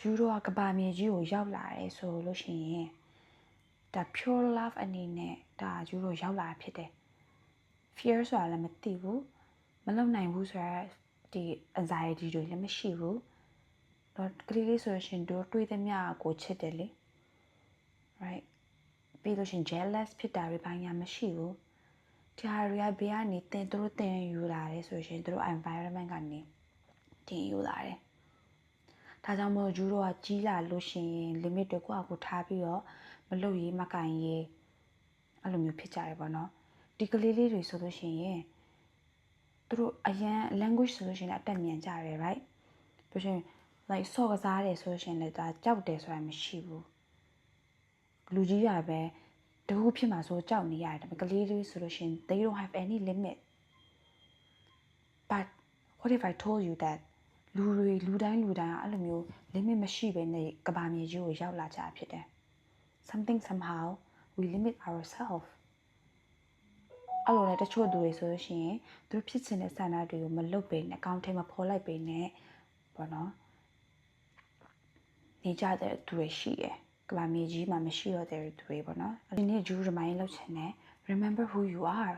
ဂျူတို့ကကဘာမြေကြီးကိုရောက်လာတယ်ဆိုလို့ရှိရင်ဒါ pure love အနေနဲ့ဒါဂျူတို့ရောက်လာဖြစ်တယ် fear ဆိုတာလည်းမသိဘူးမလုံနိုင်ဘူးဆိုတာဒီ anxiety တွေလည်းမရှိဘူးတော့ကလေးလေးဆိုလို့ရှိရင်တို့တွေးသမျှကိုချစ်တယ်လေ right ပြီးလို့ရှိရင် jealous ဖြစ်တာတွေဘာညာမရှိဘူးဒီဟာတွေကဘေးကနေတင်သူတို့တင်ယူလာတယ်ဆိုရင်တို့ environment ကနေတင်ယူလာတယ် ဒါကြောင့်မို့ဂျူတို့ကကြီးလာလို့ရှိရင် limit တွေကိုအခုထားပြီးတော့မလုပ်ရေးမကင်ရေးအဲ့လိုမျိုးဖြစ်ကြတယ်ပေါ့နော်ဒီကလေးလေးတွေဆိုလို့ရှိရင်သူတို့အရန် language ဆိုလို့ရှိရင်အတက်မြန်ကြတယ် right ပြီးရင် like ဆော့ကစားတယ်ဆိုလို့ရှိရင်လည်းဒါကြောက်တယ်ဆိုတာမရှိဘူးလူကြီးရပဲတခုဖြစ်မှာဆိုကြောက်နေရတယ်ဒါပေမဲ့ကလေးလေးဆိုလို့ရှိရင် they don't have any limit but what if i told you that လူတွေလူတိုင်းလူတိုင်းကအဲ့လိုမျိုး limit မရှိဘဲနဲ့ကဘာမြေကြီးကိုရောက်လာကြဖြစ်တယ် something somehow we limit ourselves အဲ့လိုနဲ့တချို့သူတွေဆိုလို့ရှိရင်သူတို့ဖြစ်ချင်တဲ့ဆန္ဒတွေကိုမလုပ်ဘဲနဲ့အကောင့်ထဲမှာဖော်လိုက်ဘဲနဲ့ပေါ့နော်နေကြတဲ့သူတွေရှိတယ်ကဘာမြေကြီးမှာမရှိတော့တဲ့သူတွေပေါ့နော်ဒီနေ့ဂျူး remind လုပ်ချင်တယ် remember who you are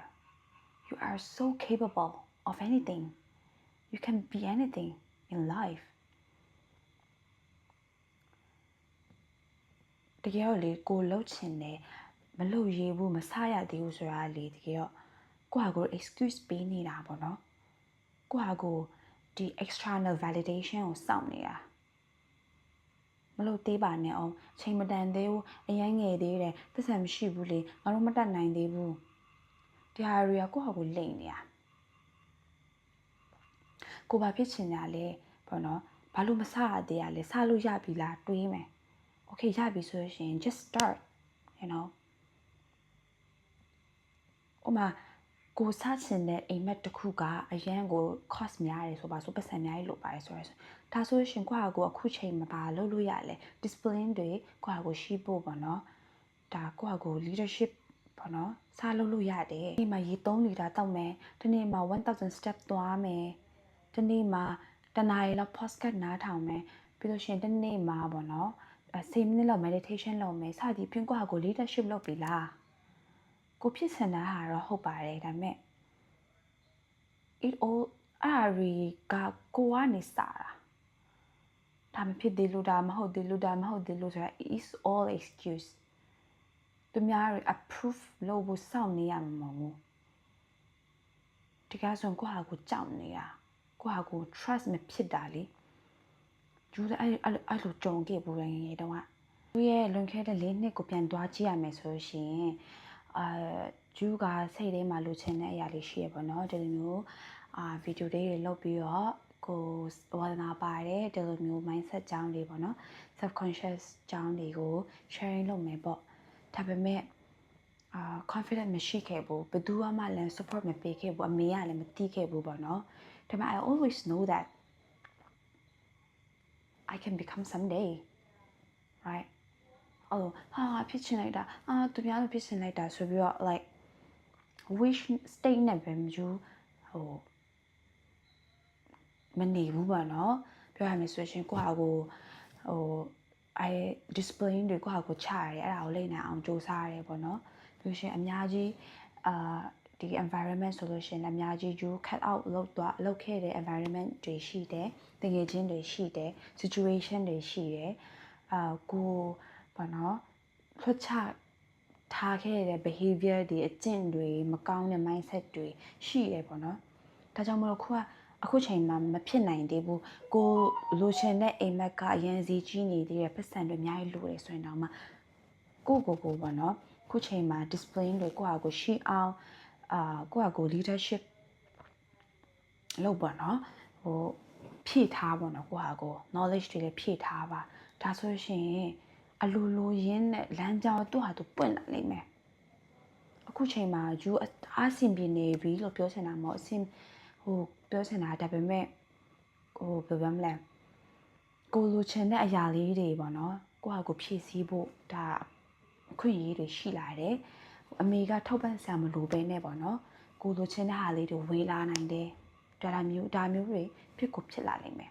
you are so capable of anything you can be anything in life တကယ်တော့လေကိုလှုပ်ချင်တယ်မလှုပ်ရဘူးမဆရသေးဘူးဆိုတာလေတကယ်တော့ကိုယ့်ဟာကိုယ် excuse ပေးနေတာပေါ့နော်ကိုယ့်ဟာကိုယ်ဒီ external validation ကိုစောင့်နေတာမလို့သေးပါနဲ့အောင်ချိန်မတန်သေးဘူးအရင်ငယ်သေးတယ်ပတ်စံမရှိဘူးလေငါတို့မတတ်နိုင်သေးဘူးဒီဟာတွေကကိုယ့်ဟာကိုယ်လိမ်နေတာ ကိုဘာဖြစ်ချင်တာလဲပေါ့နော်ဘာလို့မစရသေးရလဲစလို့ရပြီလားတွေးမယ် okay ရပြီဆိုလို့ရှိရင် just start you know ဥမာကိုစချင်တဲ့အိမ်မက်တစ်ခုကအရန်ကို cost များတယ်ဆိုပါဆိုပတ်စံအများကြီးလိုပါတယ်ဆိုရယ်ဒါဆိုလို့ရှင်ကိုယ့်ဟာကိုအခုချိန်မှာပါလုပ်လို့ရလဲ discipline တွေကိုယ့်ဟာကိုရှိဖို့ပေါ့နော်ဒါကိုယ့်ဟာကို leadership ပေါ့နော်စားလုပ်လို့ရတယ်ဒီမှာရေ3လီတာတောက်မယ်ဒီနေ့မှာ1000 step သွားမယ် ဒီနေ့မှာတနားရီလောက် podcast နားထောင်မယ်ပြီးလို့ရှိရင်ဒီနေ့မှာပေါ့နော်10မိနစ်လောက် meditation လုပ်မယ်စသည်ဖြင့်ကိုယ့်ဟာကို leadership လုပ်ပြီလားကိုဖြစ်စင်တာဟာတော့ဟုတ်ပါတယ်ဒါပေမဲ့ it all အားရီကကိုကနေစတာဒါမဖြစ်သေးလို့ဒါမဟုတ်သေးလို့ဒါမဟုတ်သေးလို့ဆိုတာ is all excuse သူများတွေ approve လုပ်ဖို့စောင့်နေရမှာမဟုတ်ဘူးတကယ်ဆိုကိုဟာကိုကြောက်နေတာ ကိုဟာကို trust မဖြစ်တာလေဂျူးလည်းအဲ့အဲ့လိုကြုံခဲ့ဘူးရငယ်တုန်းကသူရဲ့လွန်ခဲ့တဲ့၄နှစ်ကိုပြန်သွားကြည့်ရမယ်ဆိုလို့ရှိရင်အာဂျူးကစိတ်ထဲမှာလိုချင်တဲ့အရာလေးရှိရပါတော့ဒီလိုမျိုးအာဗီဒီယိုလေးတွေလုပ်ပြီးတော့ကိုဝါသနာပါတယ်ဒီလိုမျိုး mindset ကြောင်းတွေပေါ့နော် subconscious ကြောင်းတွေကို sharing လုပ်မယ်ပေါ့ဒါပေမဲ့အာ confident မရှိခဲ့ဘူးဘယ်သူမှလည်း support မပေးခဲ့ဘူးအမေကလည်းမတီးခဲ့ဘူးပေါ့နော် ဒါပေမဲ့ I always know that I can become someday right အော်ဟာဖြစ်ချင်လိုက်တာအာသူများလိုဖြစ်ချင်လိုက်တာဆိုပြီးတော့ like wish state နဲ့ပဲမယူဟိုမနေဘူးပါနော်ပြောရမယ်ဆိုရှင်ကိုဟာကိုဟိုအဲ display တွေကိုဟာကိုချရတယ်အဲ့ဒါကိုလိမ့်နိုင်အောင်စူးစမ်းရတယ်ပေါ့နော်ပြီးရှင်အများကြီးအာ ဒီ environment ဆိုလို့ရှင်အများကြီး you cut out လောက်သွားလောက်ခဲ့တဲ့ environment တွေရှိတယ်တကယ်ချင်းတွေရှိတယ် situation တွေရှိတယ်အာကိုဘာနော်လွှတ်ချထားခဲ့တဲ့ behavior တွေအကျင့်တွေမကောင်းတဲ့ mindset တွေရှိတယ်ပေါ့နော်ဒါကြောင့်မလို့ခုကအခုချိန်မှာမဖြစ်နိုင်သေးဘူးကိုလိုချင်တဲ့အိမ်မက်ကအရင်စီကြီးနေသေးတဲ့ပတ်စံတွေအများကြီးလိုတယ်ဆိုရင်တော့မှကိုကိုကိုပေါ့နော်ခုချိန်မှာ display တွေကိုယ့်ဟာကိုရှိအောင် အာကိုယ့်ဟာကို leadership လုပ်ပါနော်ဟိုဖြည့်ထားပါနော်ကိုယ့်ဟာကို knowledge တွေလည်းဖြည့်ထားပါဒါဆိုရှင်အလိုလိုရင်းနဲ့လမ်းကြောင်းသူ့ဟာသူပွင့်လာလိမ့်မယ်အခုချိန်မှာယူအားစင်ပြနေပြီလို့ပြောချင်တာမဟုတ်အစင်ဟိုပြောချင်တာဒါပေမဲ့ဟိုဘယ်လိုမလဲကိုလိုချင်တဲ့အရာလေးတွေပေါ့နော်ကိုဟာကိုဖြည့်ဆည်းဖို့ဒါအခွင့်အရေးတွေရှိလာတယ် အမေကထောက်ပံ့ဆရာမလိုပဲနဲ့ပေါ့နော်ကိုလိုချင်တဲ့ဟာလေးတွေဝေးလာနိုင်တယ်ဒါမျိုးဒါမျိုးတွေဖြစ်ကိုဖြစ်လာနိုင်မယ်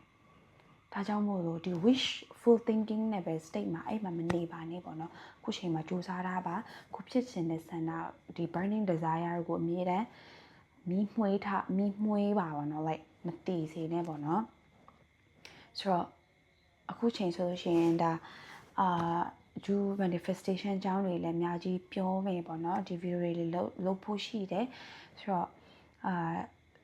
ဒါကြောင့်မို့လို့ဒီ wishful thinking နဲ့ပဲ state မှာအဲ့မှာမနေပါနဲ့ပေါ့နော်ခုချိန်မှာစူးစမ်းတာပါခုဖြစ်ချင်တဲ့ဆန္ဒဒီ burning desire ကိုအမြဲတမ်းမီးမှွေးထမီးမှွေးပါပါနော် like မတည်စေနဲ့ပေါ့နော်ဆိုတော့အခုချိန်ဆိုလို့ရှိရင်ဒါအာ ဂျူ manifestation အကြောင်းတွေလည်းအများကြီးပြောမယ်ပေါ့နော်ဒီ video တွေလည်းလုပ်လုပ်ဖို့ရှိတယ်ဆိုတော့အာ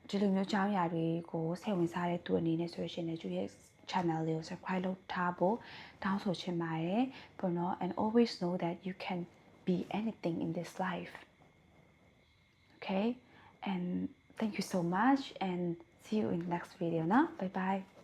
ဒီလိုမျိုးအကြောင်းအရာတွေကိုစိတ်ဝင်စားတဲ့သူအနေနဲ့ဆိုလို့ရှိရင်လည်းဂျူရဲ့ channel လေးကို subscribe လုပ်ထားဖို့တောင်းဆိုချင်ပါတယ်ပေါ့နော် and always know that you can be anything in this life okay and thank you so much and see you in the next video နော် bye bye